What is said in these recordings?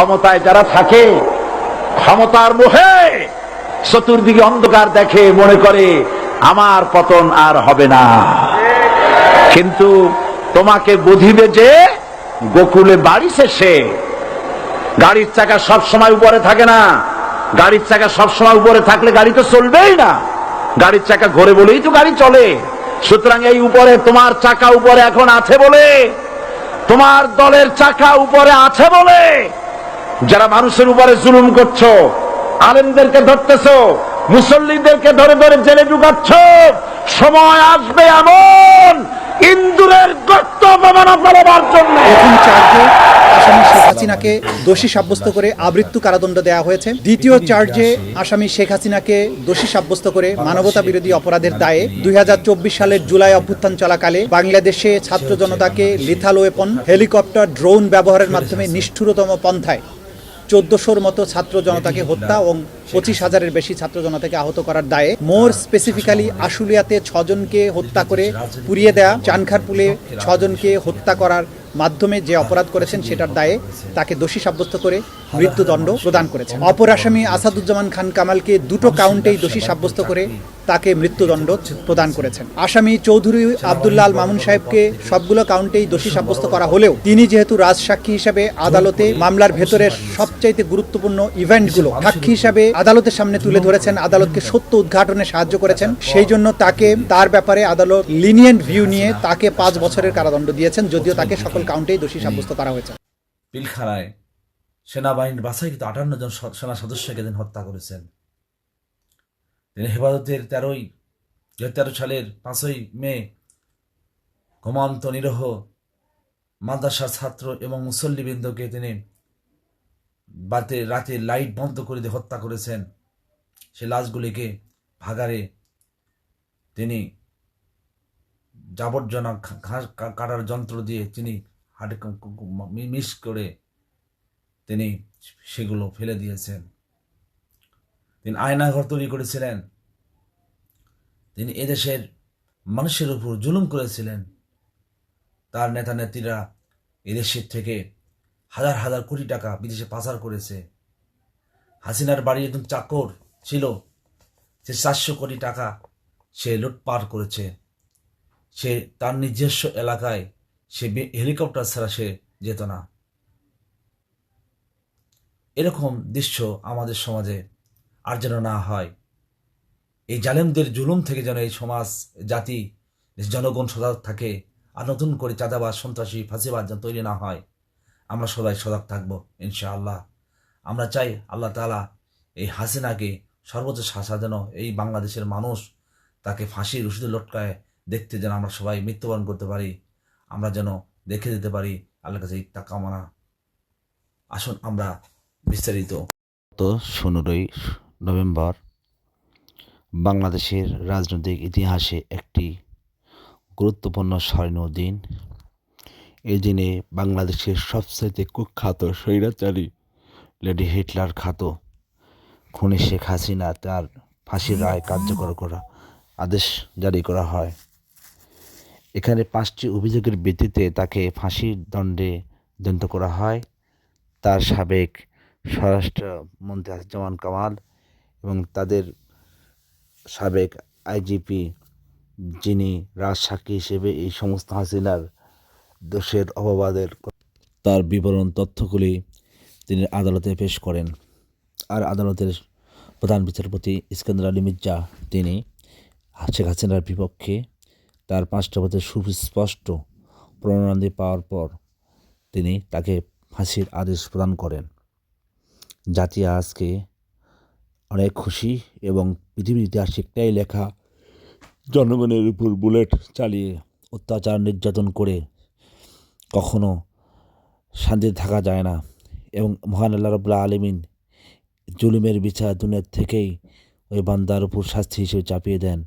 ক্ষমতায় যারা থাকে, ক্ষমতার মোহে চতুর্দিকে অন্ধকার দেখে মনে করে, আমার পতন আর হবে না। কিন্তু তোমাকে বুঝিবে যে, গোকুলে বাড়ি শেষে গাড়ির চাকা সব সময় উপরে থাকে না। গাড়ির চাকা সব সময় উপরে থাকলে গাড়ি তো চলবেই না। গাড়ির চাকা ঘোরে বলেই তো গাড়ি চলে। সুতরাং এই উপরে তোমার চাকা উপরে এখন আছে বলে, তোমার দলের চাকা উপরে আছে বলে যারা মানুষের উপরে জুলুম করছ, আলেমদেরকে ধরতেছো, মুসল্লিদেরকে ধরে ধরে জেলে ঢুকাচ্ছ, সময় আসবে এমন ইন্দুরের গর্ত অপমানা ফেলবার জন্য। আসামি শেখ হাসিনাকে দোষী সাব্যস্ত করে আবৃত্তু কারাদণ্ড দেওয়া হয়েছে। দ্বিতীয় চার্জে আসামি শেখ হাসিনাকে দোষী সাব্যস্ত করে মানবতা বিরোধী অপরাধের দায়ে দুই হাজার চব্বিশ সালের জুলাই অভ্যুত্থান চলাকালে বাংলাদেশে ছাত্র জনতাকে লিথাল ওয়েপন হেলিকপ্টার ড্রোন ব্যবহারের মাধ্যমে নিষ্ঠুরতম পন্থায় চোদ্দশোর মতো ছাত্র জনতাকে হত্যা এবং পঁচিশ হাজারের বেশি ছাত্র জনতাকে আহত করার দায়ে মোর স্পেসিফিক্যালি আশুলিয়াতে ছজনকে হত্যা করে পুড়িয়ে দেয়া চানখারপুলে ছজনকে হত্যা করার মাধ্যমে যে অপরাধ করেছেন সেটার দায়ে তাকে দোষী সাব্যস্ত করে মৃত্যুদণ্ড প্রদান করেছেন অপর আসামি আসাদুজ্জামান খান কামালকে দুটো কাউন্টেই দোষী সাব্যস্ত করে তাকে মৃত্যুদণ্ড প্রদান করেছেন। আসামি চৌধুরী আবদুল্লাহ আল মামুন সাহেবকে সবগুলো কাউন্টেই দোষী সাব্যস্ত করা হলেও তিনি যেহেতু রাজসাক্ষী হিসেবে আদালতে মামলার ভেতরের সবচাইতে গুরুত্বপূর্ণ ইভেন্টগুলো সাক্ষী হিসাবে আদালতের সামনে তুলে ধরেছেন, আদালতকে সত্য উদ্ঘাটনে সাহায্য করেছেন, সেই জন্য তাকে তার ব্যাপারে আদালত লিনিয়েন্ট ভিউ নিয়ে তাকে পাঁচ বছরের কারাদণ্ড দিয়েছেন, যদিও তাকে সকল কাউন্টেই দোষী সাব্যস্ত করা হয়েছে। পিলখানায় সেনাবাহিনীর বাছাইকৃত আটান্ন জন সেনা সদস্যকে দিন হত্যা করেছেন। তিনি হেফাজতের তেরোই দু তেরো সালের পাঁচই মে ঘুমান্ত নিরহ মাদ্রাসার ছাত্র এবং মুসল্লিবৃন্দকে তিনি বাতে রাতে লাইট বন্ধ করে দিয়ে হত্যা করেছেন। সে লাশগুলিকে ভাগারে তিনি ঘাস কাটার যন্ত্র দিয়ে তিনি হাটে মিস করে তিনি সেগুলো ফেলে দিয়েছেন। তিনি আয়নাঘর তৈরি করেছিলেন। তিনি এদেশের মানুষের উপর জুলুম করেছিলেন। তার নেতা নেত্রীরা এদেশের থেকে হাজার হাজার কোটি টাকা বিদেশে পাচার করেছে। হাসিনার বাড়ির একদম চাকর ছিল, সে চারশো কোটি টাকা সে লুটপাট করেছে। সে তার নিজস্ব এলাকায় সে হেলিকপ্টার ছাড়া সে যেত না। এরকম দৃশ্য আমাদের সমাজে আর যেন না হয়। এই জালেমদের জুলুম থেকে যেন এই সমাজ, জাতি জনগণ সজাগ থাকে আর নতুন করে চাঁদাবাজ, সন্ত্রাসী ফাঁসিবাদ যেন তৈরি না হয়, আমরা সবাই সজাগ থাকব, ইনশাআল্লাহ। আমরা চাই আল্লাহ তাআলা এই হাসিনাকে সর্বোচ্চ শাসা যেন এই বাংলাদেশের মানুষ তাকে ফাঁসির রশিদে লটকায় দেখতে যেন আমরা সবাই মৃত্যুবরণ করতে পারি, আমরা যেন দেখে দিতে পারি আল্লাহর কাছে ইত্তা কামনা আসুন আমরা বিস্তারিত। গত পনেরোই নভেম্বর বাংলাদেশের রাজনৈতিক ইতিহাসে একটি গুরুত্বপূর্ণ স্মরণীয় দিন। এই দিনে বাংলাদেশের সবচেয়ে কুখ্যাত স্বৈরাচারী লেডি হিটলার খাত, খুনি শেখ হাসিনা, তার ফাঁসির রায় কার্যকর করা আদেশ জারি করা হয়। এখানে পাঁচটি অভিযোগের ভিত্তিতে তাকে ফাঁসির দণ্ডে দণ্ড করা হয়। তার সাবেক স্বরাষ্ট্রমন্ত্রী আসিফুজ্জামান কামাল এবং তাদের সাবেক আইজিপি যিনি রাজসাক্ষী হিসেবে এই সমস্ত হাসিনার দোষের, অপবাদের তার বিবরণ তথ্যগুলি তিনি আদালতে পেশ করেন। আর আদালতের প্রধান বিচারপতি ইস্কান্দার আলী মির্জা, তিনি শেখ হাসিনার বিপক্ষে তার পাঁচটা বছর সুস্পষ্ট প্রণালী পাওয়ার পর তিনি তাকে ফাঁসির আদেশ প্রদান করেন। জাতি আজকে অনেক খুশি এবং পৃথিবীর ইতিহাসে একটাই লেখা, জনগণের উপর বুলেট চালিয়ে অত্যাচার নির্যাতন করে কখনো শান্তিতে থাকা যায় না এবং মহান আল্লাহ রবুল্লাহ আলমিন জুলুমের বিচার দুনিয়ার থেকেই ওই বান্দার উপর শাস্তি হিসেবে চাপিয়ে দেন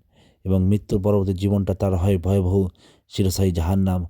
এবং মৃত্যুর পরবর্তী জীবনটা তার হয় ভয়াবহ, চিরস্থায়ী জাহান্নাম।